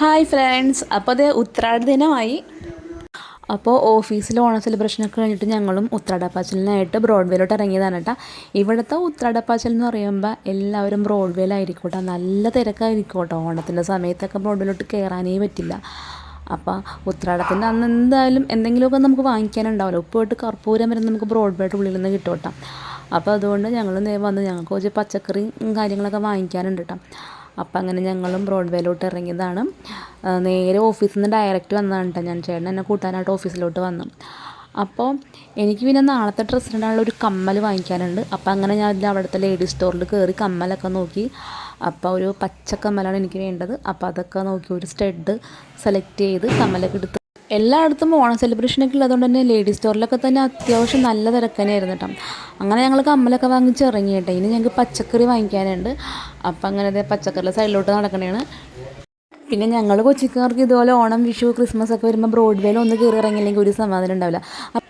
Hi friends അപ്പോൾ അത് ഉത്രാട ദിനമായി. അപ്പോൾ ഓഫീസിൽ ഓണ സെലിബ്രേഷനൊക്കെ കഴിഞ്ഞിട്ട് ഞങ്ങളും ഉത്രാടപ്പാച്ചലിനായിട്ട് ബ്രോഡ്വേയിലോട്ട് ഇറങ്ങിയതാണ് കേട്ടോ ഇവിടുത്തെ ഉത്രാടപ്പാച്ചൽ എന്ന് പറയുമ്പോൾ എല്ലാവരും ബ്രോഡ്വേയിലായിരിക്കോട്ടെ കേട്ടോ നല്ല തിരക്കായിരിക്കോട്ടെ. കേട്ടോ ഓണത്തിന്റെ സമയത്തൊക്കെ ബ്രോഡ്വേയിലോട്ട് കയറാനേ പറ്റില്ല. അപ്പോൾ ഉത്രാടത്തിന്റെ അന്ന് എന്തായാലും എന്തെങ്കിലുമൊക്കെ നമുക്ക് വാങ്ങിക്കാനുണ്ടാവില്ല. ഉപ്പ് തൊട്ട് കർപ്പൂരം വരെ നമുക്ക് ബ്രോഡ്വേയുടെ ഉള്ളിൽ നിന്ന് കിട്ടും കേട്ടോ അപ്പോൾ അതുകൊണ്ട് ഞങ്ങൾ വന്ന് ഞങ്ങൾക്ക് കുറച്ച് പച്ചക്കറിയും കാര്യങ്ങളൊക്കെ വാങ്ങിക്കാനുണ്ട് കേട്ടോ അപ്പം അങ്ങനെ ഞങ്ങളും ബ്രോഡ്വേയിലോട്ട് ഇറങ്ങിയതാണ്. നേരെ ഓഫീസിൽ നിന്ന് ഡയറക്റ്റ് വന്നതാണ് കേട്ടോ ഞാൻ. ചേട്ടൻ എന്നെ കൂട്ടാനായിട്ട് ഓഫീസിലോട്ട് വന്നു. അപ്പോൾ എനിക്ക് പിന്നെ നാളത്തെ ഡ്രസ്സിനുള്ള ഒരു കമ്മൽ വാങ്ങിക്കാനുണ്ട്. അപ്പോൾ അങ്ങനെ ഞാൻ അവിടുത്തെ ലേഡീസ് സ്റ്റോറിൽ കയറി കമ്മലൊക്കെ നോക്കി. അപ്പോൾ ഒരു പച്ച കമ്മലാണ് എനിക്ക് വേണ്ടത്. അപ്പോൾ അതൊക്കെ നോക്കി ഒരു സ്റ്റഡ് സെലക്ട് ചെയ്ത് കമ്മലൊക്കെ എടുത്ത് എല്ലായിടത്തും ഓണം സെലിബ്രേഷനൊക്കെ ഉള്ളതുകൊണ്ട് തന്നെ ലേഡീസ് സ്റ്റോറിലൊക്കെ തന്നെ അത്യാവശ്യം നല്ല തിരക്കനെയായിരുന്നു കേട്ടോ. അങ്ങനെ ഞങ്ങൾ കമ്മലൊക്കെ വാങ്ങിച്ച് ഇറങ്ങി കേട്ടോ ഇനി ഞങ്ങൾക്ക് പച്ചക്കറി വാങ്ങിക്കാനുണ്ട്. അപ്പം അങ്ങനെ ദേ പച്ചക്കറിയുടെ സൈഡിലോട്ട് നടക്കണേണ്. പിന്നെ ഞങ്ങൾ കൊച്ചിക്കാർക്ക് ഇതുപോലെ ഓണം വിഷു ക്രിസ്മസ് ഒക്കെ വരുമ്പോൾ ബ്രോഡ്വേയിൽ ഒന്ന് കയറി ഇറങ്ങിയില്ലെങ്കിൽ ഒരു സമാധാനം ഉണ്ടാവില്ല.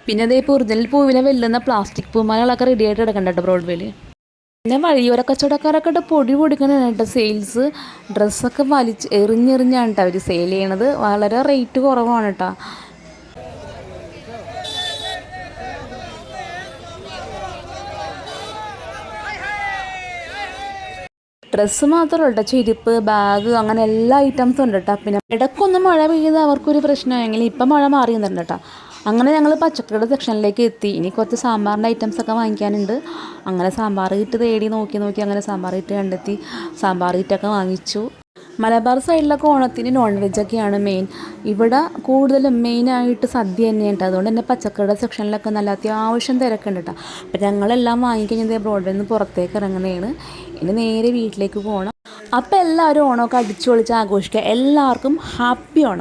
പിന്നെ അതേ ഇപ്പോൾ ഒറിജിനൽ പൂവിനെ വെല്ലുന്ന പ്ലാസ്റ്റിക് പൂമാലകളൊക്കെ റെഡിയായിട്ട് എടുക്കണ്ട കേട്ടോ ബ്രോഡ്വേയിൽ? പിന്നെ വഴിയോര കച്ചവടക്കാരൊക്കെ പൊടി പൊടിക്കണതാണ് കേട്ടോ സെയിൽസ് ഡ്രസ്സൊക്കെ വലിച്ച് എറിഞ്ഞെറിഞ്ഞാണ് കേട്ടോ അവർ സെയിൽ ചെയ്യണത്. വളരെ റേറ്റ് കുറവാണ് കേട്ടോ. ഡ്രസ്സ് മാത്രമല്ല കേട്ടോ ചെരുപ്പ് ബാഗ് അങ്ങനെ എല്ലാ ഐറ്റംസും ഉണ്ട് കേട്ടോ. പിന്നെ ഇടയ്ക്കൊന്ന് മഴ പെയ്ത് അവർക്കൊരു പ്രശ്നമായെങ്കിൽ ഇപ്പം മഴ മാറി നിന്നിട്ടുണ്ട് കേട്ടോ. അങ്ങനെ ഞങ്ങൾ പച്ചക്കറിയുടെ സെക്ഷനിലേക്ക് എത്തി. ഇനി കുറച്ച് സാമ്പാറിന്റെ ഐറ്റംസ് ഒക്കെ വാങ്ങിക്കാനുണ്ട്. അങ്ങനെ സാമ്പാർ കിറ്റ് തേടി നോക്കി നോക്കി അങ്ങനെ സാമ്പാർ കിറ്റ് കണ്ടെത്തി. സാമ്പാർ കിറ്റൊക്കെ വാങ്ങിച്ചു. മലബാർ സൈഡിലൊക്കെ ഓണത്തിന് നോൺ വെജൊക്കെയാണ് മെയിൻ ഇവിടെ കൂടുതലും മെയിനായിട്ട് സദ്യ തന്നെയുണ്ട് അതുകൊണ്ട് തന്നെ പച്ചക്കറിയുടെ സെക്ഷനിലൊക്കെ നല്ല അത്യാവശ്യം തിരക്കുണ്ട് കേട്ടോ. അപ്പം ഞങ്ങളെല്ലാം വാങ്ങിക്കഴിഞ്ഞത് ബ്രോഡിൽ നിന്ന് പുറത്തേക്ക് ഇറങ്ങണേണ് ഇനി നേരെ വീട്ടിലേക്ക് പോകണം അപ്പോൾ എല്ലാവരും ഓണമൊക്കെ അടിച്ചു പൊളിച്ച് ആഘോഷിക്കുക. എല്ലാവർക്കും ഹാപ്പി ഓണം.